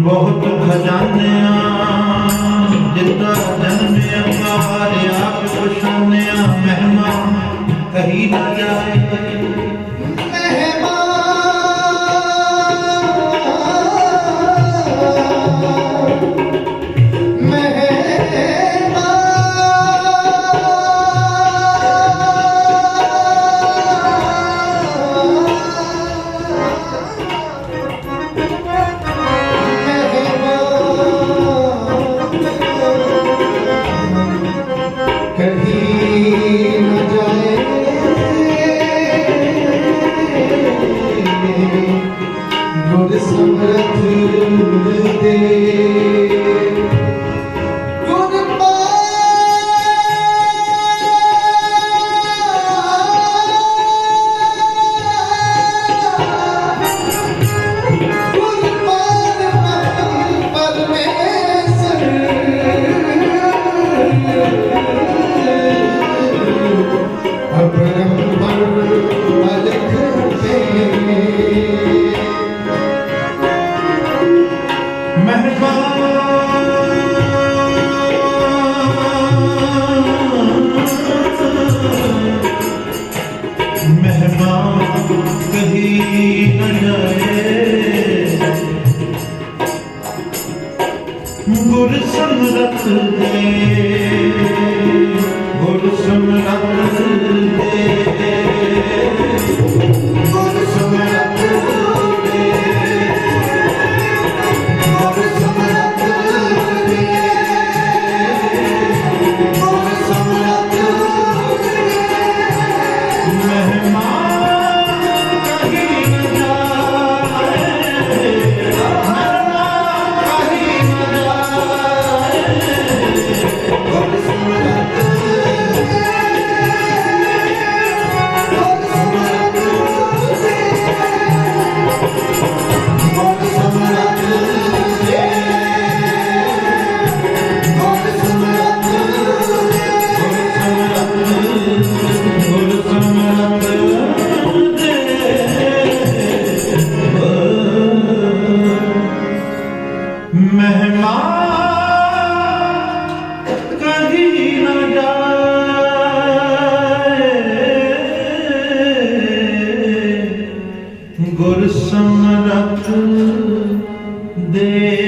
ਬਹੁਤ ਖਜ਼ਾਨਿਆਂ ਜਿੱਦਾਂ ਜਨਮਿਆ ਮਾਰਿਆ ਪਿਓ ਮਹਿਮਾ ਕਹੀ ਨਾ ਜਾਏ। देव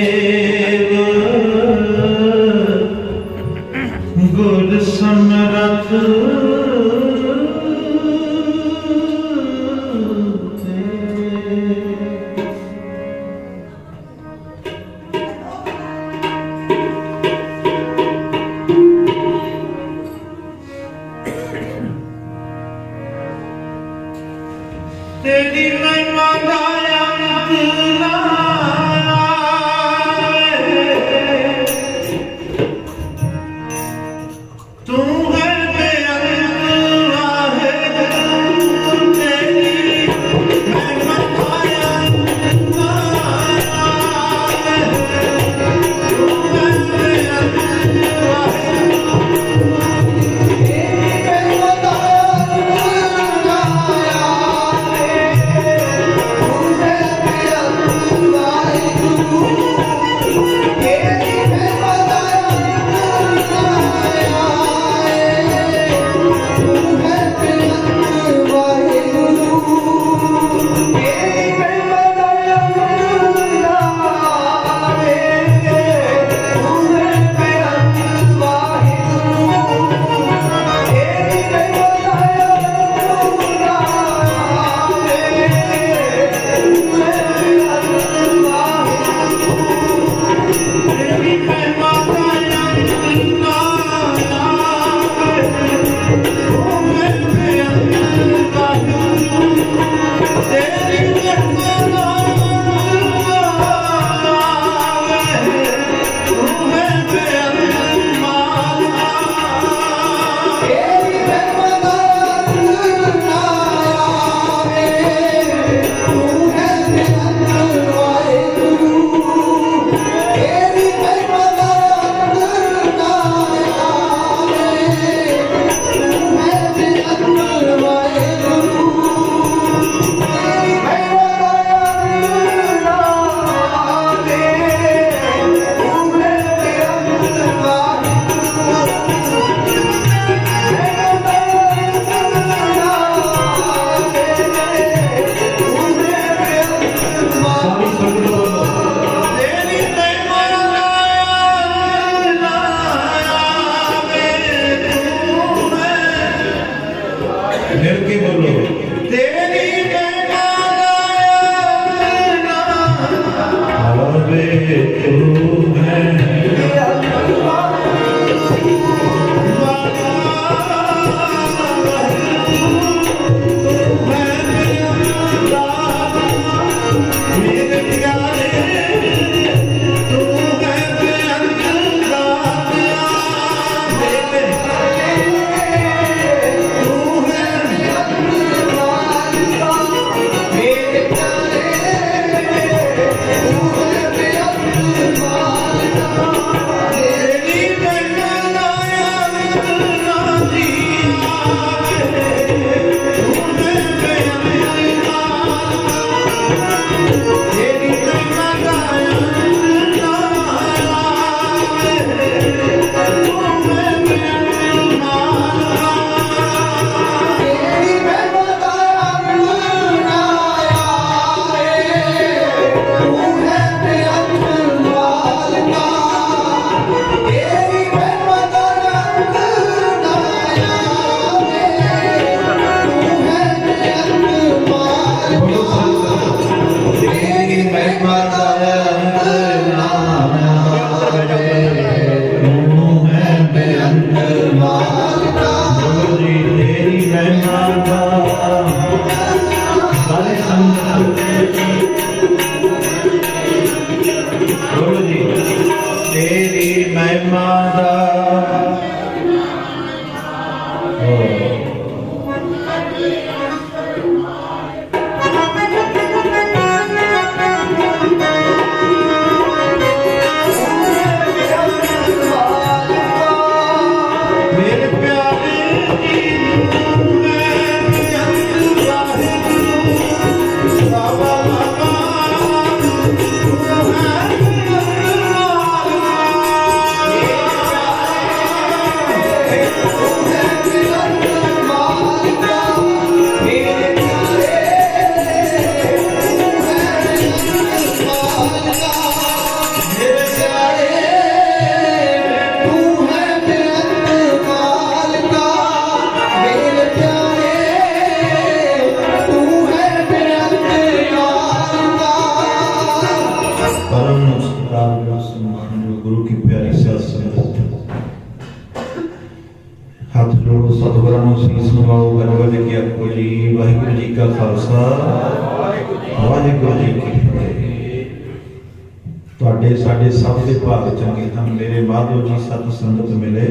ਤੁਹਾਡੇ, ਸਾਡੇ ਸਭ ਦੇ ਭਾਗ ਚੰਗੇ ਹਨ ਮੇਰੇ ਮਾਧੋ ਜੀ ਸਤ ਸੰਗਤ ਮਿਲੇ।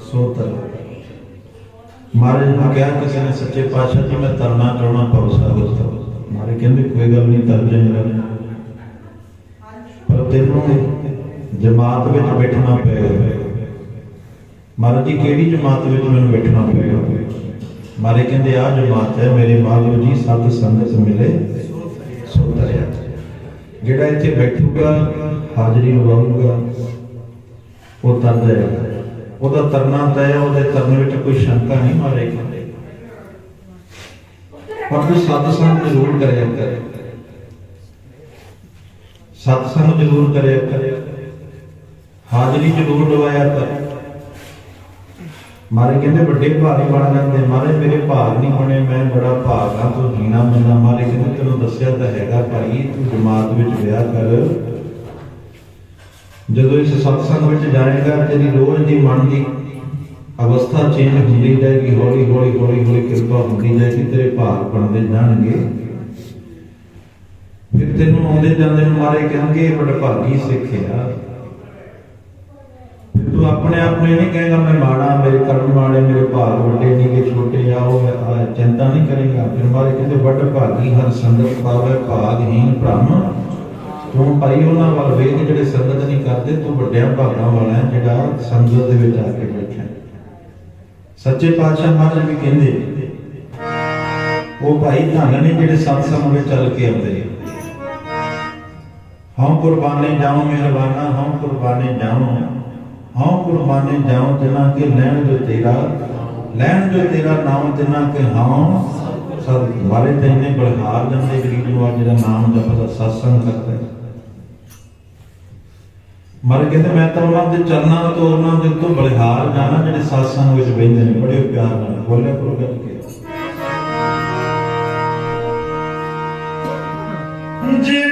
ਸੋ ਤਰ ਮਹਾਰਾਜ ਨੂੰ ਕਿਹਾ ਕਿਸੇ ਨੇ ਸੱਚੇ ਪਾਤਸ਼ਾਹ ਜੀ, ਮੈਂ ਤਰਨਾ ਚਾਹਣਾ ਪਉ ਸਾਗਤ ਮਾਰੇ ਕਹਿੰਦੇ, ਕੋਈ ਗੱਲ ਨਹੀਂ ਤਰ ਜਾਏਗਾ ਪਰ ਤੈਨੂੰ ਜਮਾਤ ਵਿੱਚ ਬੈਠਣਾ ਪਏਗਾ ਮਹਾਰਾਜ ਜੀ, ਕਿਹੜੀ ਜਮਾਤ ਵਿੱਚ ਮੈਨੂੰ ਬੈਠਣਾ ਪਏਗਾ ਮਾਰੇ ਕਹਿੰਦੇ ਆ ਜਮਾਤ ਹੈ, ਮੇਰੇ ਮਾਲੋ ਜੀ ਸਤ ਸੰਗਤ ਮਿਲੇ। ਸੋ ਤਰਿਆ। ਜਿਹੜਾ ਇੱਥੇ ਬੈਠੂਗਾ, ਹਾਜ਼ਰੀ ਲਵਾਊਗਾ ਉਹ ਤਰਦਾ ਜਾਏਗਾ ਉਹਦਾ ਤਰਨਾ ਤੈ ਉਹਦੇ ਤਰਨ ਵਿੱਚ ਕੋਈ ਸ਼ੰਕਾ ਨਹੀਂ ਮਾਰੇ ਕਹਿੰਦੇ ਪਰ ਤੂੰ ਸਤ ਜ਼ਰੂਰ ਕਰਿਆ ਕਰ। ਸਤਸੰਗ ਜ਼ਰੂਰ ਕਰਿਆ ਕਰ। ਹਾਜ਼ਰੀ ਜ਼ਰੂਰ ਲਵਾਇਆ ਕਰ। ਮਾਰੇ ਕਹਿੰਦੇ ਵੱਡੇ ਭਾਰੀ ਬਣ ਜਾਂਦੇ, ਮਾਰੇ ਮੇਰੇ ਭਾਗ ਨਹੀਂ ਬਣੇ, ਮੈਂ ਬੜਾ ਭਾਗਾ ਤੂੰ ਹੀਣਾ ਬੰਦਾ ਮਾਰੇ ਕਹਿੰਦੇ ਤੈਨੂੰ ਦੱਸਿਆ ਤਾਂ ਹੈਗਾ ਭਾਈ, ਤੂੰ ਜਮਾਤ ਵਿੱਚ ਵਿਆਹ ਕਰ। ਜਦੋਂ ਇਸ ਸਤਸੰਗ ਵਿੱਚ ਜਾਏਗਾ, ਤੇਰੀ ਰੋਜ਼ ਦੀ ਮਨ ਦੀ ਅਵਸਥਾ ਚੇਂਜ ਹੁੰਦੀ ਜਾਏਗੀ, ਹੌਲੀ ਹੌਲੀ ਹੌਲੀ ਹੌਲੀ ਕਿਰਪਾ ਹੁੰਦੀ ਜਾਏਗੀ, ਤੇਰੇ ਭਾਰ ਬਣਦੇ ਜਾਣਗੇ। ਫਿਰ ਤੈਨੂੰ ਆਉਂਦੇ ਜਾਂਦੇ ਨੂੰ ਮਾਰੇ ਕਹਿਣਗੇ, ਇਹ ਭਾਗੀ ਸਿੱਖਿਆ ਫਿਰ ਤੂੰ ਆਪਣੇ ਆਪਣੇ ਨਹੀਂ ਕਹੇਗਾ, ਮੈਂ ਮਾੜਾ, ਮੇਰੇ ਕਰਮ ਮਾੜੇ, ਮੇਰੇ ਭਾਗ ਵੱਡੇ ਨਹੀਂ ਕਿ ਛੋਟੇ ਆ, ਉਹ ਚਿੰਤਾ ਨਹੀਂ ਕਰੇਗਾ। ਫਿਰ ਮਾਰੇ ਕਹਿੰਦੇ, ਵੱਡ ਭਾਗੀ ਹਰ ਸੰਗਤ ਪਾਵੇ ਭਾਗਹੀਨ ਭ੍ਰਮ। ਤੂੰ ਭਾਈ, ਉਹਨਾਂ ਵੱਲ ਵੇਖ ਜਿਹੜੇ ਸੰਗਤ ਨਹੀਂ ਕਰਦੇ, ਤੂੰ ਵੱਡਿਆਂ ਭਾਗਾਂ ਵਾਲਾ ਜਿਹੜਾ ਸੰਗਤ ਦੇ ਵਿੱਚ ਆ ਕੇ ਬੈਠਾ ਸੱਚੇ ਪਾਤਸ਼ਾਹ ਮਹਾਰਾਜ ਵੀ ਕਹਿੰਦੇ, ਉਹ ਭਾਈ ਧੰਨ ਨੇ ਜਿਹੜੇ ਸਤਸੰਗ ਵਿੱਚ ਚੱਲ ਕੇ ਆਉਂਦੇ ਹਉ ਕੁਰਬਾਨੇ ਜਾਉ, ਮਿਹਰਬਾਨਾ, ਹਉ ਕੁਰਬਾਨੇ ਜਾਉ। ਕੁਰਬਾਨੇ ਜਾਉ ਜਿਨਾ ਕੇ ਲੈਣ ਜੋ ਤੇਰਾ, ਲੈਣ ਜੋ ਤੇਰਾ ਨਾਮ ਜਿਨਾ ਕੇ ਹਉ ਸਦ ਮਾਰੇ ਤੈਨੇ ਬਲਹਾਰ ਜਾਂਦੇ ਗਰੀਬ ਨੂੰ ਅੱਜ ਦਾ ਨਾਮ ਜਪਦਾ, ਸਤਸੰਗ ਕਰਦਾ ਹੈ। ਮਰ ਕਹਿੰਦੇ ਮੈਂ ਤਾਂ ਉਹਨਾਂ ਦੇ ਚਰਨਾਂ ਤੋਂ ਉਹਨਾਂ ਦੇ ਤੋਂ ਬਲਿਹਾਰ ਜਾਣਾ, ਜਿਹੜੇ ਸਾਸਾਂ ਵਿੱਚ ਬੈਠਦੇ ਨੇ, ਬੜੇ ਪਿਆਰ ਨਾਲ, ਬੋਲਿਆ ਕਰੋ ਗੱਲ ਕੇ ਜਿਹੜੇ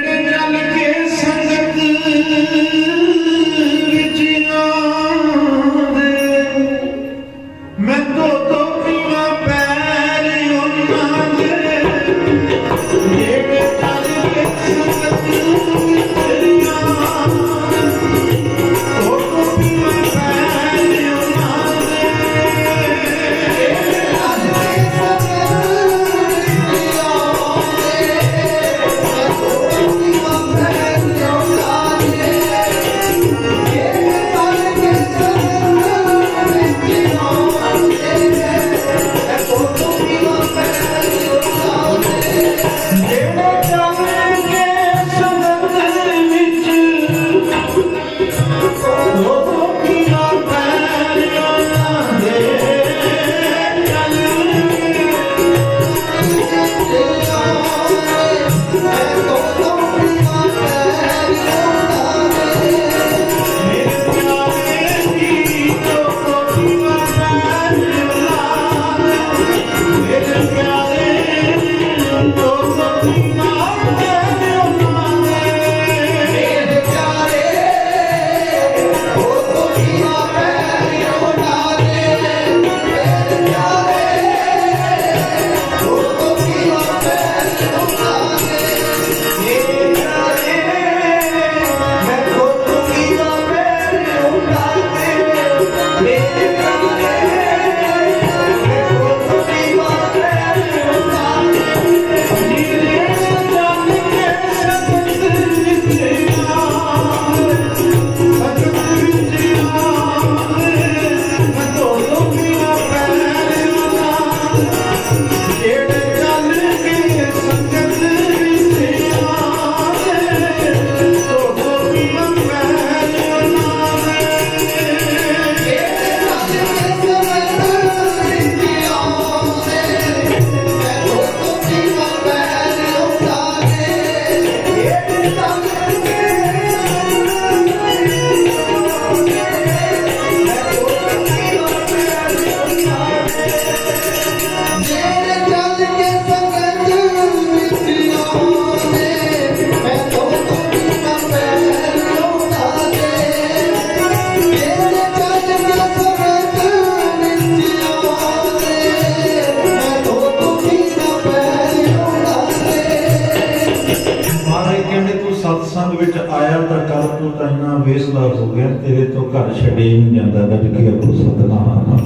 ਘਰ ਛੱਡੇ ਨਹੀਂ ਜਾਂਦਾ ਗੱਜ ਕੇ ਆਪੋ ਸਤਨਾਮ।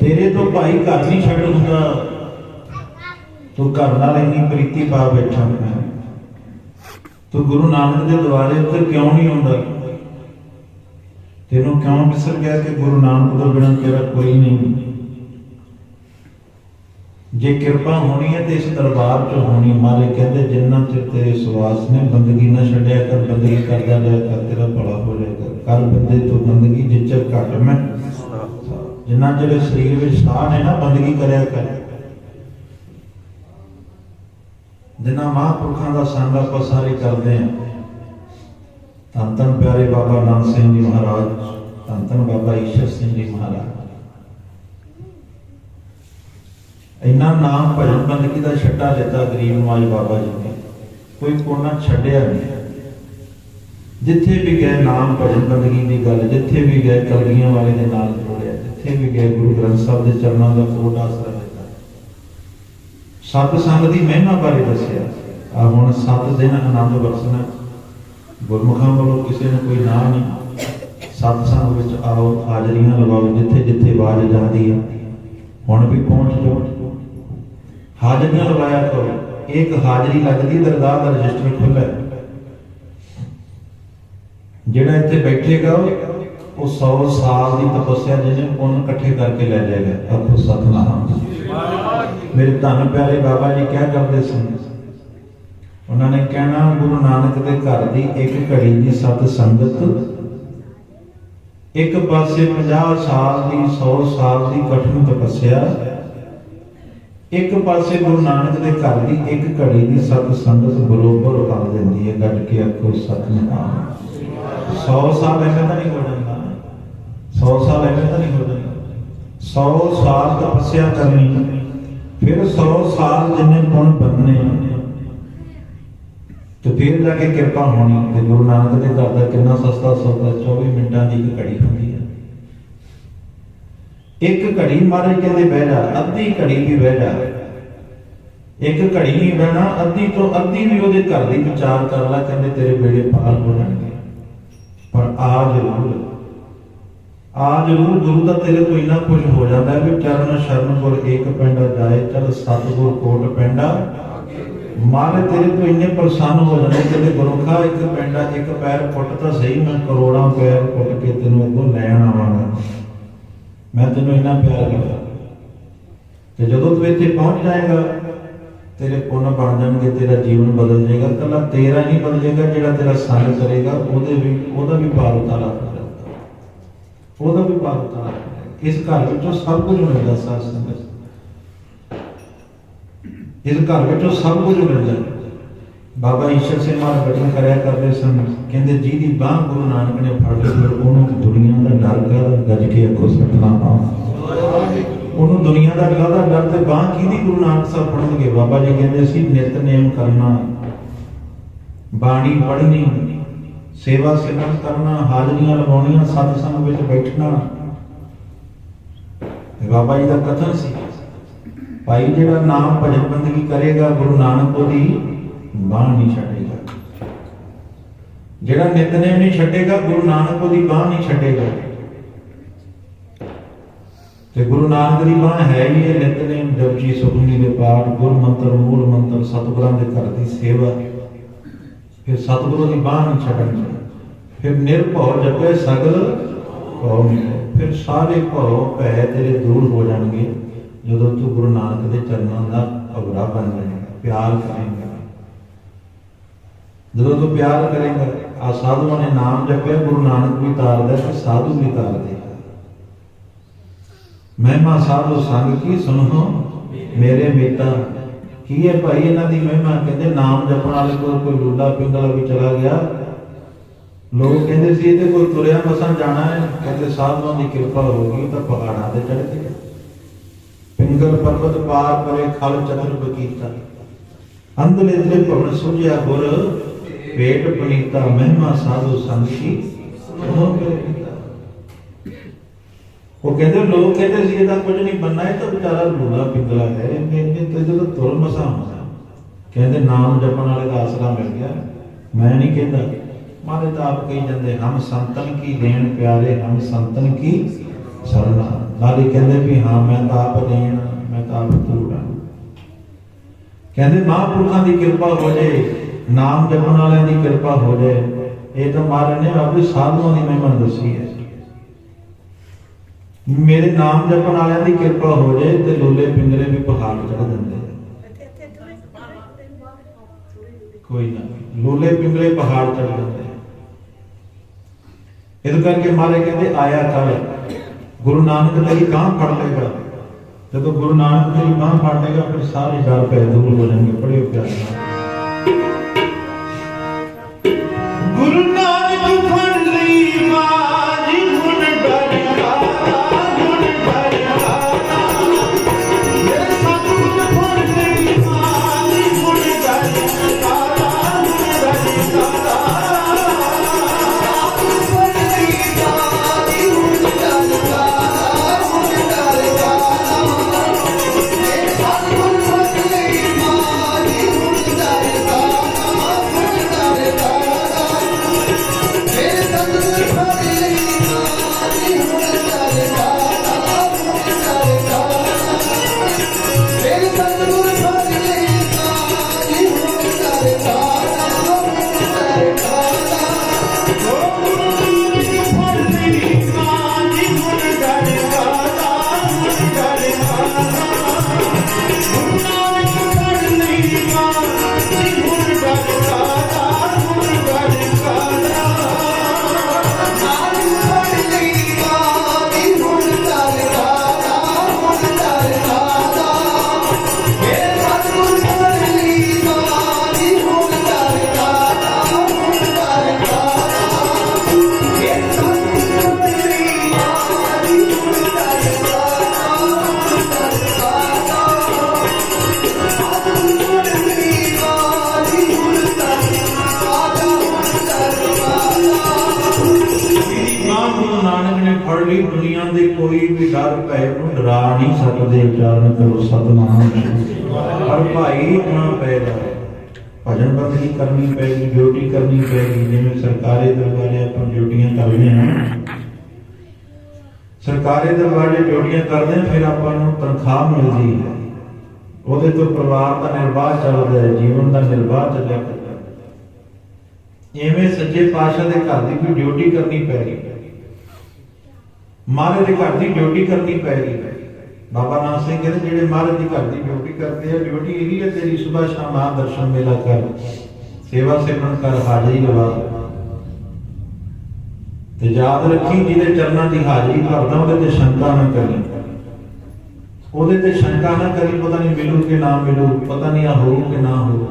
ਤੇਰੇ ਤੋਂ ਭਾਈ ਘਰ ਨਹੀਂ ਛੱਡ ਹੁੰਦਾ। ਤੂੰ ਘਰ ਨਾਲ ਇੰਨੀ ਪ੍ਰੀਤੀ ਪਾ ਬੈਠਾ ਹੈ ਤੂੰ ਗੁਰੂ ਨਾਨਕ ਦੇ ਦੁਆਰੇ ਉੱਤੇ ਕਿਉਂ ਨਹੀਂ ਆਉਂਦਾ? ਤੈਨੂੰ ਕਿਉਂ ਵਿਸਰ ਗਿਆ ਕਿ ਗੁਰੂ ਨਾਨਕ ਤੋਂ ਬਿਨਾਂ ਤੇਰਾ ਕੋਈ ਨਹੀਂ? ਜੇ ਕਿਰਪਾ ਹੋਣੀ ਹੈ ਤੇ ਇਸ ਦਰਬਾਰ 'ਚ ਹੋਣੀ ਮਾਰੇ ਕਹਿੰਦੇ, ਜਿੰਨਾ ਚਿਰ ਤੇਰੇ ਸਵਾਸ ਨੇ, ਬੰਦਗੀ ਨਾ ਛੱਡਿਆ ਕਰ, ਬੰਦਗੀ ਕਰਦਾ ਰਿਹਾ ਕਰ, ਤੇਰਾ ਭਲਾ ਹੋ ਕਰ ਬੰਦੇ ਤੋਂ ਬੰਦਗੀ ਜਿੱਚਰ ਘਟ ਮੈਂ ਜਿੰਨਾ ਜਿਹੜੇ ਸਰੀਰ ਵਿੱਚ ਸਾਹ ਨੇ ਨਾ, ਬੰਦਗੀ ਕਰਿਆ ਕਰ। ਜਿੰਨਾ ਮਹਾਂਪੁਰਖਾਂ ਦਾ ਸੰਗ ਆਪਾਂ ਸਾਰੇ ਕਰਦੇ ਆ ਧੰਨ ਧੰਨ ਪਿਆਰੇ ਬਾਬਾ ਨਾਨਕ ਸਿੰਘ ਜੀ ਮਹਾਰਾਜ, ਧੰਨ ਧੰਨ ਬਾਬਾ ਈਸ਼ਰ ਸਿੰਘ ਜੀ ਮਹਾਰਾਜ। ਇੰਨਾ ਨਾਮ ਭਜਨ ਬੰਦਗੀ ਦਾ ਛੱਟਾ ਦਿੱਤਾ ਗਰੀਬ ਨਵਾਜ ਬਾਬਾ ਜੀ ਨੇ। ਕੋਈ ਕੋਨਾ ਛੱਡਿਆ ਨਹੀਂ। ਜਿੱਥੇ ਵੀ ਗਏ ਨਾਮ ਭਜਨ ਬੰਦਗੀ ਦੀ ਗੱਲ, ਜਿੱਥੇ ਵੀ ਗਏ ਕਲਗੀਆਂ ਵਾਲੇ ਦੇ ਨਾਲ ਜੋੜਿਆ, ਜਿੱਥੇ ਵੀ ਗਏ ਗੁਰੂ ਗ੍ਰੰਥ ਸਾਹਿਬ ਦੇ ਚਰਨਾਂ ਦਾ ਕੋਟ ਆਸਰਾ ਦਿੱਤਾ। ਸਤ ਸੰਗ ਦੀ ਮਹਿਮਾ ਬਾਰੇ ਦੱਸਿਆ। ਆ ਹੁਣ ਸੱਤ ਦਿਨ ਆਨੰਦ ਵਰਸਣਾ ਗੁਰਮੁਖਾਂ ਵੱਲੋਂ ਕਿਸੇ ਨੂੰ ਕੋਈ ਨਾਂ ਨਹੀਂ। ਸਤ ਸੰਗ ਵਿੱਚ ਆਓ, ਹਾਜ਼ਰੀਆਂ ਲਗਾਓ, ਜਿੱਥੇ ਜਿੱਥੇ ਆਵਾਜ਼ ਜਾਂਦੀ ਆ। ਹੁਣ ਵੀ ਪਹੁੰਚ ਜਾਓ। ਹਾਜ਼ਰੀਆਂ ਲਗਾਇਆ ਕਰੋ। ਇੱਕ ਹਾਜ਼ਰੀ ਲੱਗਦੀ ਦਰਗਾਹ ਦਾ ਰਜਿਸਟਰ ਖੁੱਲ੍ਹਾ ਜਿਹੜਾ ਇੱਥੇ ਬੈਠੇਗਾ, ਉਹ 100 ਸਾਲ ਦੀ ਤਪੱਸਿਆ ਜਿਹਨੇ ਪੁੰਨ ਇਕੱਠੇ ਕਰਕੇ ਲੈ ਜਾਏਗਾ। ਆਖੋ ਸਤਨਾਮ। ਮੇਰੇ ਧੰਨ ਪਿਆਰੇ ਬਾਬਾ ਜੀ, ਕਿਆ ਕਰਦੇ ਸਨ ਉਹਨਾਂ ਨੇ ਕਹਿਣਾ, ਗੁਰੂ ਨਾਨਕ ਦੇ ਘਰ ਦੀ ਇੱਕ ਘੜੀ ਦੀ ਸਤ ਸੰਗਤ, ਇੱਕ ਪਾਸੇ 50 ਸਾਲ ਦੀ 100 ਸਾਲ ਦੀ ਕਠਿਨ ਤਪੱਸਿਆ, ਇੱਕ ਪਾਸੇ ਗੁਰੂ ਨਾਨਕ ਦੇ ਘਰ ਦੀ ਇੱਕ ਘੜੀ ਦੀ ਸਤ ਸੰਗਤ ਬਰੋਬਰ ਉਤਾਰ ਦਿੰਦੀ ਹੈ। ਗੱਡ ਕੇ ਆਖੋ ਸਤਨਾਮ। 100 ਸਾਲ ਐਵੇਂ ਤਾਂ ਨਹੀਂ ਹੋ ਜਾਂਦਾ 100 ਸਾਲ ਐਵੇਂ ਤਾਂ ਨਹੀਂ ਹੋ ਜਾਂਦਾ। 100 ਸਾਲ ਤਪੱਸਿਆ ਕਰਨੀ। ਫਿਰ 100 ਸਾਲ ਜਿੰਨੇ ਗੁਣ ਬੰਨਣੇ। ਤੇ ਫਿਰ ਜਾ ਕੇ ਕਿਰਪਾ ਹੋਣੀ। ਤੇ ਗੁਰੂ ਨਾਨਕ ਦੇ ਘਰ ਦਾ ਕਿੰਨਾ ਸਸਤਾ ਸੌਦਾ 24 ਮਿੰਟਾਂ ਦੀ ਇੱਕ ਘੜੀ ਹੁੰਦੀ ਹੈ ਇੱਕ ਘੜੀ ਮਹਾਰਾਜ ਕਹਿੰਦੇ ਬਹਿ ਜਾ, ਅੱਧੀ ਘੜੀ ਵੀ ਬਹਿ ਜਾ। ਇੱਕ ਘੜੀ ਨਹੀਂ ਬਹਿਣਾ, ਅੱਧੀ ਤੋਂ ਅੱਧੀ ਵੀ ਉਹਦੇ ਘਰ ਦੀ ਵਿਚਾਰ ਕਰ ਲੈ, ਕਹਿੰਦੇ ਤੇਰੇ ਬੇੜੇ ਪਾਰ ਹੋ ਜਾਣਗੇ। ਪਰ ਆ ਜ਼ਰੂਰ ਆ ਜ਼ਰੂਰ, ਗੁਰੂ ਦਾ ਤੇਰੇ ਤੋਂ ਇੰਨਾ ਕੁਝ ਹੋ ਜਾਂਦਾ ਵੀ ਚਰਨ ਸ਼ਰਨ ਗੁਰ ਏਕ ਪਿੰਡ ਜਾਏ, ਚਲ ਸਤਿਗੁਰ ਕੋਟ ਪਿੰਡਾ। ਮਾਰੇ ਤੇਰੇ ਤੋਂ ਇੰਨੇ ਪ੍ਰਸੰਨ ਹੋ ਜਾਂਦੇ ਕਹਿੰਦੇ ਗੁਰਖਾ ਇੱਕ ਪਿੰਡਾ ਇੱਕ ਪੈਰ ਫੁੱਟ ਤਾਂ ਸਹੀ, ਮੈਂ ਕਰੋੜਾਂ ਪੈਰ ਪੁੱਟ ਕੇ ਤੈਨੂੰ ਅੱਗੋਂ ਲੈਣ ਆਵਾਂਗਾ। ਮੈਂ ਤੈਨੂੰ ਇੰਨਾ ਪਿਆਰ ਕਰਦਾ। ਤੇ ਜਦੋਂ ਤੂੰ ਇੱਥੇ ਪਹੁੰਚ ਜਾਏਗਾ ਤੇਰੇ ਪੁੰਨ ਬਣ ਜਾਣਗੇ, ਤੇਰਾ ਜੀਵਨ ਬਦਲ ਜਾਏਗਾ। ਕੱਲਾ ਤੇਰਾ ਨਹੀਂ ਬਦਲੇਗਾ, ਜਿਹੜਾ ਤੇਰਾ ਸੰਗ ਕਰੇਗਾ, ਉਹਦੇ ਵੀ ਉਹਦਾ ਵੀ ਪਾਰ ਉਤਾਰਾ ਉਹਦਾ ਵੀ ਪਾਰ ਉਤਾਰਾ ਇਸ ਘਰ ਵਿੱਚੋਂ ਸਭ ਕੁਝ ਮਿਲਦਾ, ਸਾਧ ਸੰਗਤ। ਇਸ ਘਰ ਵਿੱਚੋਂ ਸਭ ਕੁਝ ਮਿਲਦਾ। ਬਾਬਾ ਈਸ਼ਰ ਸਿੰਘ ਮਹਾਰਾਜ ਬਚਨ ਕਰਿਆ ਕਰਦੇ ਸਨ। ਕਹਿੰਦੇ ਜਿਹਦੀ ਬਾਹ ਗੁਰੂ ਨਾਨਕ ਨੇ ਫੜ ਲਈ ਉਹਨੂੰ ਦੁਨੀਆ ਦਾ ਡਰ ਕਾਹਦਾ ਗੱਜ ਕੇ ਅੱਖੋਂ ਸੱਟਣਾ ਉਹਨੂੰ ਦੁਨੀਆ ਦਾ ਕਾਹਦਾ ਡਰ ਤੇ ਬਾਹ ਕਿਹਦੀ ਗੁਰੂ ਨਾਨਕ ਸਾਹਿਬ ਫੜਨਗੇ ਬਾਬਾ ਜੀ ਕਹਿੰਦੇ ਸੀ ਨਿਤਨੇਮ ਕਰਨਾ, ਬਾਣੀ ਪੜ੍ਹਨੀ ਸੇਵਾ ਸਿਮਰਨ ਕਰਨਾ, ਹਾਜ਼ਰੀਆਂ ਲਗਾਉਣੀਆਂ ਸਤ ਵਿੱਚ ਬੈਠਣਾ। ਤੇ ਬਾਬਾ ਜੀ ਦਾ ਕਥਨ ਸੀ, ਭਾਈ ਜਿਹੜਾ ਨਾਮ ਭਜਨ ਬੰਦਗੀ ਕਰੇਗਾ, ਗੁਰੂ ਨਾਨਕ ਉਹਦੀ ਬਾਹ ਨਹੀਂ ਛੱਡੇਗਾ। ਜਿਹੜਾ ਨਿਤਨੇਮ ਨਹੀਂ ਛੱਡੇਗਾ, ਗੁਰੂ ਨਾਨਕ ਉਹਦੀ ਬਾਹ ਨਹੀਂ ਛੱਡੇਗਾ। ਤੇ ਗੁਰੂ ਨਾਨਕ ਦੀ ਬਾਹ ਹੈ ਹੀ ਇਹ ਨਿਤਨੇਮ ਜਪਜੀ ਸੁਖਮਨੀ ਦੇ ਪਾਠ, ਗੁਰ ਮੰਤਰ, ਮੂਲ ਮੰਤਰ, ਸਤਿਗੁਰਾਂ ਦੇ ਘਰ ਦੀ ਸੇਵਾ। ਫਿਰ ਸਤਿਗੁਰੂ ਦੀ ਬਾਹ ਨਹੀਂ ਛੱਡਣੀ ਫਿਰ ਨਿਰਭਉ ਜਪੇ ਸਗਲ ਭਉ ਮਿਟੇ ਫਿਰ ਸਾਰੇ ਭਉ ਭੈ ਤੇਰੇ ਦੂਰ ਹੋ ਜਾਣਗੇ, ਜਦੋਂ ਤੂੰ ਗੁਰੂ ਨਾਨਕ ਦੇ ਚਰਨਾਂ ਦਾ ਅਗਰਾ ਬਣ ਜਾਏਗਾ, ਪਿਆਰ ਕਰੇਗਾ। ਜਦੋਂ ਤੂੰ ਪਿਆਰ ਕਰੇਗਾ ਆ ਸਾਧੂਆਂ ਨੇ ਨਾਮ ਜਪਿਆ, ਗੁਰੂ ਨਾਨਕ ਵੀ ਤਾਰਦਾ ਤੇ ਸਾਧੂ ਵੀ ਤਾਰਦੇ। ਮਹਿਮਾ ਸਾਧੂ ਸੰਗ ਕੀ ਸੁਣੋ ਮੇਰੇ ਮੀਤਾ, ਕੀ ਹੈ ਭਾਈ ਇਹਨਾਂ ਦੀ ਮਹਿਮਾ? ਕਹਿੰਦੇ ਨਾਮ ਜਪਣ ਵਾਲੇ ਕੋਲ ਕੋਈ ਲੁੱਡਾ ਪਿੰਗਲਾ ਵੀ ਚਲਾ ਗਿਆ। ਲੋਕ ਕਹਿੰਦੇ ਸੀ ਇਹਦੇ ਕੋਈ ਤੁਰਿਆ ਮਸਾਂ ਜਾਣਾ ਹੈ, ਕਹਿੰਦੇ ਸਾਧੂਆਂ ਦੀ ਕਿਰਪਾ ਹੋ ਗਈ ਤਾਂ ਪਹਾੜਾਂ ਤੇ ਚੜ ਗਿਆ ਪਿੰਗਲ ਪਰਬਤ ਪਾਰ ਕਰੇ, ਖਲ ਚਤੁਰ ਬਕੀਤਾ ਅੰਦਲੇ ਦਿਲੇ ਭਵਨ ਸੁਝਿਆ ਗੁਰ ਪੇਟ ਪਨੀਤਾ, ਮਹਿਮਾ ਸਾਧੂ ਸੰਗ ਕੀ ਸੁਣੋ ਉਹ ਕਹਿੰਦੇ ਲੋਕ ਕਹਿੰਦੇ ਸੀ ਇਹਦਾ ਕੁਝ ਨਹੀਂ ਬੰਨਾ, ਇਹ ਤਾਂ ਵਿਚਾਰਾ ਲੂਲਾ ਪਿੰਗਲਾ ਹੈ। ਇਹਨੇ ਤੇ ਜਦੋਂ ਤੁਰ ਮਸਾ ਹੁੰਦਾ, ਕਹਿੰਦੇ ਨਾਮ ਜਪਣ ਵਾਲੇ ਦਾ ਆਸਰਾ ਮਿਲ ਗਿਆ। ਮੈਂ ਨਹੀਂ ਕਹਿੰਦਾ ਮਾਰੇ ਤਾਂ ਆਪ ਕਹੀ ਜਾਂਦੇ, ਹਮ ਸੰਤਨ ਕੀ ਦੇਣ ਪਿਆਰੇ, ਹਮ ਸੰਤਨ ਕੀ ਸਰਨਾ ਨਾਲੇ ਕਹਿੰਦੇ ਵੀ, ਹਾਂ, ਮੈਂ ਤਾਂ ਆਪ ਦੇਣ, ਮੈਂ ਤਾਂ ਆਪ ਪੂਰਾ ਕਹਿੰਦੇ ਮਹਾਂਪੁਰਖਾਂ ਦੀ ਕਿਰਪਾ ਹੋ ਜਾਏ ਨਾਮ ਜਪਣ ਵਾਲਿਆਂ ਦੀ ਕਿਰਪਾ ਹੋ ਜਾਏ ਇਹ ਤਾਂ ਮਹਾਰਾਜ ਨੇ ਆਪਣੀ ਸਾਧੂਆਂ ਦੀ ਮਹਿਮਾ ਦੱਸੀ ਹੈ। ਮੇਰੇ ਨਾਮ ਜਪਣ ਵਾਲਿਆਂ ਦੀ ਕਿਰਪਾ ਹੋ ਜਾਏ ਤੇ ਲੋਲੇ ਪਿੰਗਲੇ ਵੀ ਪਹਾੜ ਚੜ ਜਾਂਦੇ। ਕੋਈ ਨਾ, ਲੋਲੇ ਪਿੰਗਲੇ ਪਹਾੜ ਚੜ ਜਾਂਦੇ। ਆ। ਇਹਦੇ ਕਰਕੇ ਮਹਾਰਾਜ ਕਹਿੰਦੇ, ਆਇਆ ਕਰ ਗੁਰੂ ਨਾਨਕ ਤੇਰੀ ਕਾਂ ਫੜ ਲੇਗਾ ਜਦੋਂ ਗੁਰੂ ਨਾਨਕ ਤੇਰੀ ਕਾਂ ਫੜ ਲੇਗਾ ਫਿਰ ਸਾਰੇ ਡਰ ਪੈ ਦੂਰ ਹੋ ਜਾਣਗੇ ਪੜਿਓ ਪਿਆਰ ਨਾਲ। ਭਜਨ ਕਰਨੀ ਪੈਗੀ ਡਿਊਟੀ ਕਰਨੀ ਪੈਗੀ ਜਿਵੇਂ ਸਰਕਾਰੀ ਦਰਬਾਰੇ ਆਪਾਂ ਡਿਊਟੀਆਂ ਕਰਦੇ ਹਾਂ। ਸਰਕਾਰੀ ਦਰਬਾਰੇ ਡਿਊਟੀਆਂ ਕਰਦੇ ਹਾਂ, ਫਿਰ ਆਪਾਂ ਨੂੰ ਤਨਖਾਹ ਮਿਲਦੀ ਹੈ। ਉਹਦੇ ਤੋਂ ਪਰਿਵਾਰ ਦਾ ਨਿਰਵਾਹ ਚੱਲਦਾ ਹੈ, ਜੀਵਨ ਦਾ ਨਿਰਵਾਹ ਚੱਲਿਆ ਕਰਦਾ ਐਵੇਂ ਸੱਚੇ ਪਾਤਸ਼ਾਹ ਦੇ ਘਰ ਦੀ ਵੀ ਡਿਊਟੀ ਕਰਨੀ ਪੈ ਗਈ ਮਹਾਰਾਜ ਦੇ ਘਰ ਦੀ ਡਿਊਟੀ ਕਰਨੀ ਪੈ ਗਈ ਬਾਬਾ ਨਾਨਕ ਸਿੰਘ ਕਹਿੰਦੇ, ਜਿਹੜੇ ਮਹਾਰਾਜ ਦੀ ਘਰ ਦੀ ਡਿਊਟੀ ਕਰਦੇ ਆ ਡਿਊਟੀ ਇਹੀ ਹੈ ਤੇਰੀ ਸਵੇਰ ਸ਼ਾਮ ਆ ਦਰਸ਼ਨ ਮੇਲਾ ਕਰ ਸੇਵਾ ਸਿਮਰਨ ਕਰ ਹਾਜ਼ਰੀ ਲਵਾ। ਤੇ ਯਾਦ ਰੱਖੀ ਜਿਹਦੇ ਚਰਨਾਂ ਦੀ ਹਾਜ਼ਰੀ ਭਰਦਾ, ਉਹਦੇ ਤੇ ਸ਼ੰਕਾ ਨਾ ਕਰੀ। ਉਹਦੇ ਤੇ ਸ਼ੰਕਾ ਨਾ ਕਰੀ, ਪਤਾ ਨਹੀਂ ਮਿਲੂ ਕਿ ਨਾ ਮਿਲੂ, ਪਤਾ ਨਹੀਂ ਆ ਹੋਊ ਕਿ ਨਾ ਹੋਊ।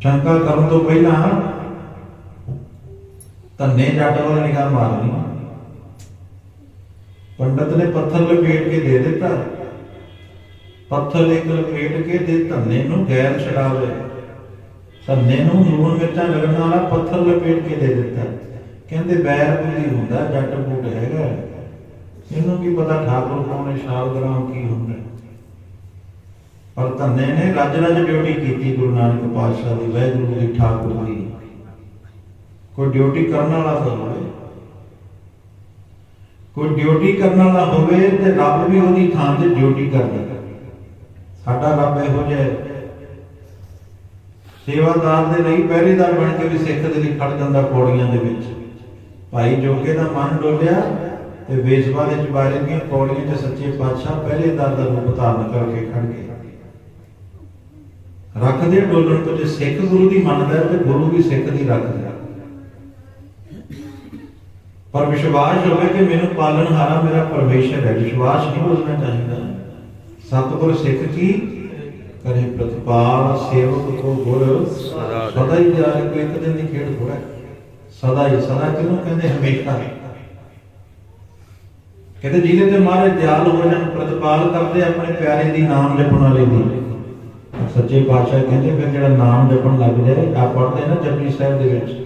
ਸ਼ੰਕਾ ਕਰਨ ਤੋਂ ਪਹਿਲਾਂ ਧੰਨੇ ਜੱਟ ਵੱਲ ਨਿਗਾਹ ਮਾਰਨੀ। ਪੰਡਤ ਨੇ ਪੱਥਰ ਲਪੇਟ ਕੇ ਦੇ ਦਿੱਤਾ। ਪੱਥਰ ਇੱਕ ਲਪੇਟ ਕੇ ਤੇ ਧੰਨੇ ਨੂੰ ਗੈਰ ਛਡਾਵੇ। ਧੰਨੇ ਨੂੰ ਲੂਣ ਮਿਰਚਾਂ ਲੱਗਣ ਵਾਲਾ ਪੱਥਰ ਲਪੇਟ ਕੇ ਦੇ ਦਿੱਤਾ। ਕਹਿੰਦੇ, ਬੈਰ ਬੁੱਲੀ ਹੁੰਦਾ, ਜੱਟ ਬੂਟ ਹੈਗਾ। ਇਹਨੂੰ ਕੀ ਪਤਾ ਠਾਕੁਰ ਕੌਣ ਹੈ ਸ਼ਾਲਗ੍ਰਾਮ ਕੀ ਹੁੰਦਾ? ਪਰ ਧੰਨੇ ਨੇ ਰੱਜ ਰੱਜ ਡਿਊਟੀ ਕੀਤੀ ਗੁਰੂ ਨਾਨਕ ਪਾਤਸ਼ਾਹ ਦੀ, ਵਾਹਿਗੁਰੂ ਦੀ ਠਾਕੁਰ ਦੀ। ਕੋਈ ਡਿਊਟੀ ਕਰਨ ਵਾਲਾ ਹੋਵੇ। ਕੋਈ ਡਿਊਟੀ ਕਰਨ ਵਾਲਾ ਹੋਵੇ ਤੇ ਰੱਬ ਵੀ ਉਹਦੀ ਥਾਂ ਤੇ ਡਿਊਟੀ ਕਰਦਾ। ਸਾਡਾ ਰੱਬ ਇਹੋ ਜਿਹਾ ਸੇਵਾਦਾਰ ਦੇ ਲਈ ਪਹਿਰੇਦਾਰ ਬਣ ਕੇ ਵੀ ਸਿੱਖ ਦੇ ਲਈ ਖੜ ਜਾਂਦਾ ਪੌੜੀਆਂ ਦੇ ਵਿੱਚ। ਭਾਈ ਜੋਗੇ ਦਾ ਮਨ ਡੋਲਿਆ ਤੇ ਵੇਸਵਾ ਦੇ ਚਬਾਰੇ ਦੀਆਂ ਪੌੜੀਆਂ 'ਚ ਸੱਚੇ ਪਾਤਸ਼ਾਹ ਪਹਿਰੇਦਾਰ ਦਾ ਰੂਪ ਧਾਰਨ ਕਰਕੇ ਖੜ ਗਏ। ਰੱਖਦੇ ਡੋਲਣ ਤੋਂ ਜੇ ਸਿੱਖ ਗੁਰੂ ਦੀ ਮੰਨਦਾ ਤੇ ਗੁਰੂ ਵੀ ਸਿੱਖ ਦੀ ਰੱਖਦਾ ਪਰ ਵਿਸ਼ਵਾਸ ਹੋਵੇ ਕਿ ਮੈਨੂੰ ਪਾਲਣਹਾਰਾ ਮੇਰਾ ਪਰਮੇਸ਼ਰ ਹੈ। ਵਿਸ਼ਵਾਸ ਨਹੀਂ ਹੋਣਾ ਚਾਹੀਦਾ। ਸਤਿਗੁਰ ਸਿੱਖ ਕੀ ਕਰੇ ਪ੍ਰਤਪਾਲ ਸੇਵਕ ਕੋ ਗੁਰ ਸਦਾ ਹੀ ਜਾਰੇ ਕੋਈ ਇੱਕ ਦਿਨ ਦੀ ਖੇਡ ਥੋੜਾ। ਸਦਾ ਹੀ ਸਦਾ ਕਿਹਨੂੰ ਕਹਿੰਦੇ ਹਮੇਸ਼ਾ? ਕਹਿੰਦੇ ਜਿਹਦੇ ਤੇ ਮਹਾਰਾਜ ਦਿਆਲ ਹੋ ਜਾਣ ਪ੍ਰਤਪਾਲ ਕਰਦੇ ਆਪਣੇ ਪਿਆਰੇ ਦੀ ਨਾਮ ਜਪਣ ਵਾਲੇ ਦੀ। ਸੱਚੇ ਪਾਤਸ਼ਾਹ ਕਹਿੰਦੇ ਫਿਰ ਜਿਹੜਾ ਨਾਮ ਜਪਣ ਲੱਗ ਜਾਏ ਆ ਪੜਦੇ ਨਾ ਜਪਜੀ ਸਾਹਿਬ ਦੇ ਵਿੱਚ।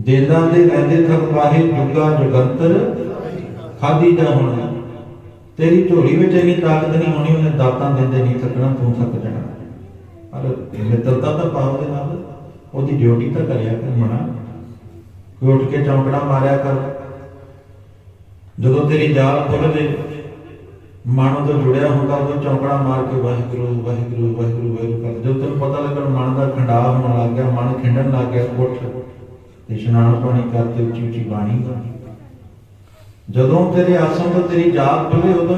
ਦੇਦਾਂ ਦੇ ਲੈਂਦੇ ਥਕ ਵਾਹੇ ਜੁਗਾ ਜਗੰਤਰ ਖਾਦੀ ਜਾ ਹੋਣਾ। ਤੇਰੀ ਝੋਲੀ ਵਿੱਚ ਇੰਨੀ ਤਾਕਤ ਨਹੀਂ ਹੋਣੀ, ਉਹਨੇ ਦਾਤਾਂ ਦਿੰਦੇ ਨਹੀਂ ਥੱਕਣਾ, ਤੂੰ ਥੱਕ ਜਾਣਾ। ਪਰ ਮਿੱਤਰਤਾ ਤਾਂ ਪਾਉ ਦੇ ਨਾਲ, ਉਹਦੀ ਡਿਊਟੀ ਤਾਂ ਕਰਿਆ ਕਰ ਮਣਾ ਕੋਈ ਉੱਠ ਕੇ ਚੌਂਕੜਾ ਮਾਰਿਆ ਕਰ। ਜਦੋਂ ਤੇਰੀ ਜਾਲ ਖੁੱਲਦੇ ਮਨ ਤੋਂ ਜੁੜਿਆ ਹੁੰਦਾ ਉਦੋਂ ਚੌਂਕੜਾ ਮਾਰ ਕੇ ਵਾਹਿਗੁਰੂ ਵਾਹਿਗੁਰੂ ਵਾਹਿਗੁਰੂ ਵਾਹਿਗੁਰੂ ਕਰ ਜਦੋਂ ਤੈਨੂੰ ਪਤਾ ਲੱਗਣ ਮਨ ਦਾ ਖੰਡਾ ਹੋਣ ਲੱਗ ਗਿਆ, ਮਨ ਖਿੰਡਣ ਲੱਗ ਗਿਆ, ਉੱਠ ਤੇ ਇਸ਼ਨਾਨ ਪਾਣੀ ਕਰਕੇ ਉੱਚੀ ਉੱਚੀ ਬਾਣੀ ਗਾ ਜਦੋਂ ਤੇਰੇ ਆਸਣ ਤੋਂ ਤੇਰੀ ਜਾਗ ਖੁੱਲੇ, ਉਦੋਂ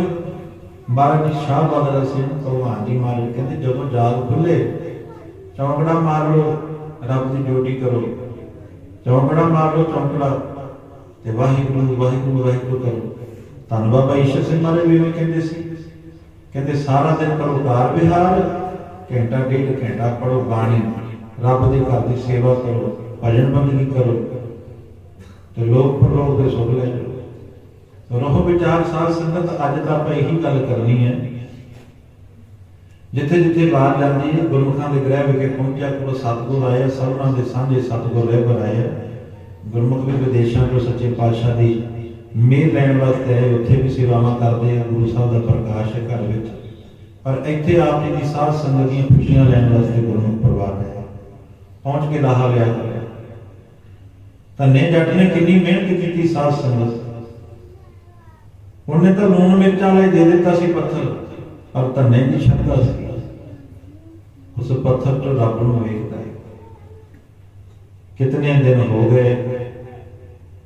ਮਹਾਰਾਜ ਜੀ ਸ਼ਾਹ ਬਹਾਦਰ ਸਿੰਘ ਭਗਵਾਨ ਜੀ ਮਹਾਰਾਜ ਕਹਿੰਦੇ ਜਦੋਂ ਜਾਗ ਖੁੱਲੇ, ਚੌਂਕੜਾ ਮਾਰ ਲਓ, ਰੱਬ ਦੀ ਡਿਊਟੀ ਕਰੋ। ਚੌਂਕੜਾ ਮਾਰ ਲਓ, ਚੌਂਕੜਾ। ਤੇ ਵਾਹਿਗੁਰੂ ਵਾਹਿਗੁਰੂ ਵਾਹਿਗੁਰੂ ਕਰੋ। ਧੰਨ ਬਾਬਾ ਈਸ਼ਰ ਸਿੰਘ ਮਹਾਰਾਜ ਵੀ ਐਵੇਂ ਕਹਿੰਦੇ ਸੀ। ਕਹਿੰਦੇ, ਸਾਰਾ ਦਿਨ ਕਰੋ ਕਾਰ ਵਿਹਾਰ, ਘੰਟਾ ਡੇਢ ਘੰਟਾ ਪੜੋ ਬਾਣੀ। ਰੱਬ ਦੇ ਘਰ ਦੀ ਸੇਵਾ ਕਰੋ, ਭਜਨ ਬੰਦਗੀ ਕਰੋ। ਤੇ ਲੋਕ ਪਰਲੋਕ ਦੇ ਸੁਖ ਲੈ ਜਾਓ ਰੋਹ ਵਿਚਾਰ ਸਾਧ ਸੰਗਤ, ਅੱਜ ਤਾਂ ਆਪਾਂ ਇਹੀ ਗੱਲ ਕਰਨੀ ਹੈ। ਜਿੱਥੇ ਜਿੱਥੇ ਬਾਹਰ ਜਾਂਦੀ ਹੈ ਗੁਰਮੁਖਾਂ ਦੇ ਗ੍ਰਹਿ ਵਿਖੇ ਪਹੁੰਚਿਆ, ਕੋਲ ਸਤਿਗੁਰ ਆਏ ਸਭਨਾਂ ਦੇ ਸਾਂਝੇ ਸਤਿਗੁਰ ਰਹਿਬਰ ਆਏ ਗੁਰਮੁਖ ਵੀ ਵਿਦੇਸ਼ਾਂ ਤੋਂ ਸੱਚੇ ਪਾਤਸ਼ਾਹ ਦੀ ਮਿਹਰ ਲੈਣ ਵਾਸਤੇ ਆਏ, ਉੱਥੇ ਵੀ ਸੇਵਾਵਾਂ ਕਰਦੇ ਆ, ਗੁਰੂ ਸਾਹਿਬ ਦਾ ਪ੍ਰਕਾਸ਼ ਹੈ ਘਰ ਵਿੱਚ। ਪਰ ਇੱਥੇ ਆਪ ਜੀ ਦੀ ਸਾਧ ਸੰਗਤ ਦੀਆਂ ਖੁਸ਼ੀਆਂ ਲੈਣ ਵਾਸਤੇ ਗੁਰਮੁਖ ਪਰਿਵਾਰ ਆਇਆ। ਪਹੁੰਚ ਕੇ ਲਾਹਾ ਲਿਆ। ਤਾਂ ਧੰਨੇ ਜੱਟ ਨੇ ਕਿੰਨੀ ਮਿਹਨਤ ਕੀਤੀ ਸਾਧ ਸੰਗਤ। ਉਹਨੇ ਤਾਂ ਲੂਣ ਮਿਰਚਾਂ ਵਾਲੇ ਦੇ ਦਿੱਤਾ ਸੀ ਪੱਥਰ। ਪਰ ਧੰਨੇ ਦੀ ਸ਼ਰਧਾ ਸੀ। ਉਸ ਪੱਥਰ ਤੋਂ ਰੱਬ ਨੂੰ ਵੇਖਦਾ ਹੈ। ਕਿਤਨੇ ਦਿਨ ਹੋ ਗਏ,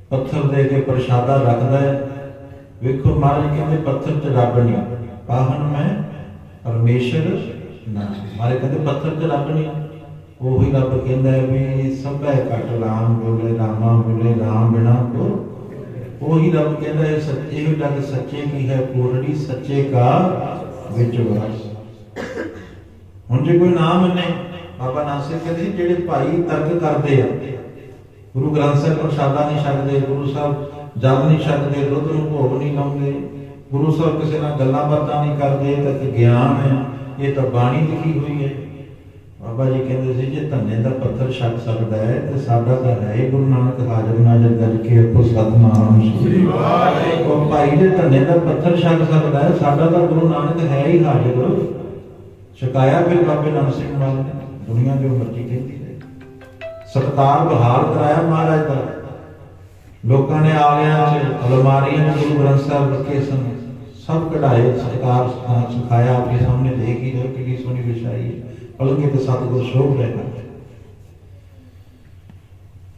ਪੱਥਰ ਦੇ ਕੇ ਪ੍ਰਸ਼ਾਦਾ ਰੱਖਦਾ ਹੈ। ਵੇਖੋ ਮਹਾਰਾਜ ਕਹਿੰਦੇ, ਪੱਥਰ 'ਚ ਰੱਬ ਨਹੀਂ। ਪਾਹਨ ਮੈਂ, ਪਰਮੇਸ਼ਰ ਨਾ। ਮਾਰੇ ਕਹਿੰਦੇ, ਪੱਥਰ 'ਚ ਰੱਬ ਨਹੀਂ। ਉਹੀ ਰੱਬ ਕਹਿੰਦਾ ਹੈ ਵੀ ਸਭੈ ਘਟ ਰਾਮ ਬੋਲੇ ਰਾਮਾ ਬੋਲੇ ਰਾਮ ਬਿਨਾ ਕੋ ਉਹੀ ਰੱਬ ਕਹਿੰਦਾ ਹੈ, ਸੱਚੇ ਹੀ ਜਗ ਸੱਚੇ ਕੀ ਹੈ, ਪੂਰਣੀ ਸੱਚੇ ਕਾ ਵਿੱਚ ਹੁਣ ਜੇ ਕੋਈ ਨਾਮ ਮੰਨੇ, ਬਾਬਾ ਨਾਸਿਰ ਕਹਿੰਦੇ ਜਿਹੜੇ ਭਾਈ ਤਰਕ ਕਰਦੇ ਆ, ਗੁਰੂ ਗ੍ਰੰਥ ਸਾਹਿਬ ਪ੍ਰਸ਼ਾਦਾ ਨਹੀਂ ਛਕਦੇ ਗੁਰੂ ਸਾਹਿਬ ਜਲ ਨਹੀਂ ਛਕਦੇ ਦੁੱਧ ਨੂੰ ਭੋਗ ਨਹੀਂ ਲਾਉਂਦੇ, ਗੁਰੂ ਸਾਹਿਬ ਕਿਸੇ ਨਾਲ ਗੱਲਾਂ ਬਾਤਾਂ ਨਹੀਂ ਕਰਦੇ, ਤਾਂ ਗਿਆਨ ਹੈ, ਇਹ ਤਾਂ ਬਾਣੀ ਲਿਖੀ ਹੋਈ ਹੈ। ਬਾਬਾ ਜੀ ਕਹਿੰਦੇ ਸੀ ਜੇ ਧੰਨੇ ਦਾ ਪੱਥਰ ਛੱਡ ਸਕਦਾ ਹੈ ਤੇ ਸਾਡਾ ਤਾਂ ਹੈ ਹੀ ਗੁਰੂ ਨਾਨਕ ਹਾਜ਼ਰ ਨਾਜ਼ਰ ਕਰ ਕੇ ਆਪੋ ਸਤਨਾਮ ਸ੍ਰੀ ਵਾਹਿਗੁਰੂ। ਉਹ ਭਾਈ ਦੇ ਧੰਨੇ ਦਾ ਪੱਥਰ ਛੱਡ ਸਕਦਾ ਹੈ ਸਾਡਾ ਤਾਂ ਗੁਰੂ ਨਾਨਕ ਹੈ ਹੀ ਹਾਜ਼ਰ। ਸ਼ਿਕਾਇਆ ਫਿਰ ਬਾਬੇ ਨਾਨਕ ਸਿੰਘ ਨਾਲ ਦੁਨੀਆ ਜੋ ਮਰਜ਼ੀ ਕਹਿੰਦੀ ਰਹੇ ਸਤਕਾਰ ਬਹਾਲ ਕਰਾਇਆ ਮਹਾਰਾਜ ਦਾ। ਲੋਕਾਂ ਨੇ ਆਲਿਆਂ 'ਚ ਅਲਮਾਰੀਆਂ 'ਚ ਗੁਰੂ ਗ੍ਰੰਥ ਸਾਹਿਬ ਰੱਖੇ ਸਨ। ਸਭ ਕਢਾਏ ਸਤਕਾਰ ਸਿਖਾ- ਸਿਖਾਇਆ ਆਪਕੇ ਸਾਹਮਣੇ ਦੇਖ ਹੀ ਲੋ ਕਿ ਸੋਹਣੀ ਵਿਛਾਈ ਹੈ। ਪਲੰਗੇ ਤੇ ਸਤਿਗੁਰ ਸ਼ੋਭ ਲੈਣਾ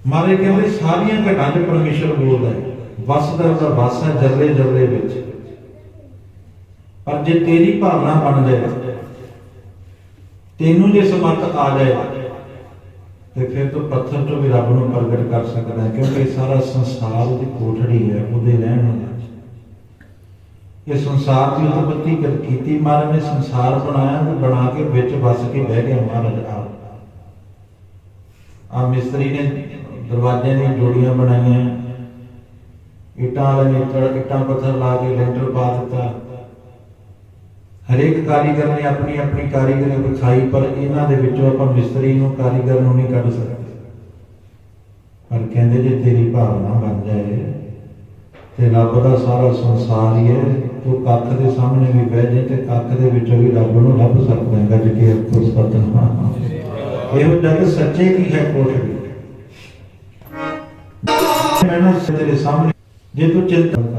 ਮਾਰੇ ਕਹਿੰਦੇ, ਸਾਰੀਆਂ ਘਟਾਂ 'ਚ ਪਰਮੇਸ਼ਰ ਬੋਲਦਾ ਹੈ ਵਸਦਾ ਉਹਦਾ ਵਸ ਹੈ ਜਰਲੇ ਜਰਲੇ ਵਿੱਚ। ਪਰ ਜੇ ਤੇਰੀ ਭਾਵਨਾ ਬਣ ਜਾਏ, ਤੈਨੂੰ ਜੇ ਸਮਰਥ ਆ ਜਾਏ, ਤੇ ਫਿਰ ਤੂੰ ਪੱਥਰ ਤੋਂ ਵੀ ਰੱਬ ਨੂੰ ਪ੍ਰਗਟ ਕਰ ਸਕਦਾ ਹੈ, ਕਿਉਂਕਿ ਸਾਰਾ ਸੰਸਾਰ ਉਹਦੀ ਕੋਠੜੀ ਹੈ, ਉਹਦੇ ਰਹਿਣ ਵਾਲਾ। ਇਹ ਸੰਸਾਰ ਦੀ ਉਤਪਤੀ ਕੀਤੀ ਮਹਾਰਾਜ ਨੇ ਸੰਸਾਰ ਬਣਾਇਆ ਤੇ ਬਣਾ ਕੇ ਵਿੱਚ ਵਸ ਕੇ ਬਹਿ ਗਿਆ ਮਹਾਰਾਜ ਆਪ। ਆ ਮਿਸਤਰੀ ਨੇ ਦਰਵਾਜ਼ਿਆਂ ਦੀਆਂ ਜੋੜੀਆਂ ਬਣਾਈਆਂ, ਇੱਟਾਂ ਵਾਲੇ ਨੇ ਇੱਟਾਂ- ਇੱਟਾਂ ਪੱਥਰ ਲਾ ਕੇ ਲੈਂਟਰ ਪਾ ਦਿੱਤਾ। ਹਰੇਕ ਕਾਰੀਗਰ ਨੇ ਆਪਣੀ ਆਪਣੀ ਕਾਰੀਗਰੀ ਵਿਖਾਈ, ਪਰ ਇਹਨਾਂ ਦੇ ਵਿੱਚੋਂ ਆਪਾਂ ਮਿਸਤਰੀ ਨੂੰ ਕਾਰੀਗਰ ਨੂੰ ਨਹੀਂ ਕੱਢ ਸਕਦੇ। ਪਰ ਕਹਿੰਦੇ ਜੇ ਤੇਰੀ ਭਾਵਨਾ ਬਣ ਜਾਏ ਤੇ ਰੱਬ ਦਾ ਸਾਰਾ ਸੰਸਾਰ ਹੀ ਹੈ ਤੂੰ ਕੱਖ ਦੇ ਸਾਹਮਣੇ ਵੀ ਬਹਿ ਜਾਏ ਤੇ ਕੱਖ ਦੇ ਵਿੱਚੋਂ ਵੀ ਰੱਬ ਨੂੰ ਲੱਭ ਸਕਦਾ ਹੈ ਗੱਜ ਕੇ ਅੱਖੋਂ ਸਤਨਾਮ ਇਹੋ ਜਗ ਸੱਚੇ ਕੀ ਹੈ ਕੋਠੜੀ ਮੈਂ ਤੇਰੇ ਸਾਹਮਣੇ ਜੇ ਤੂੰ ਚਿੰਤਾ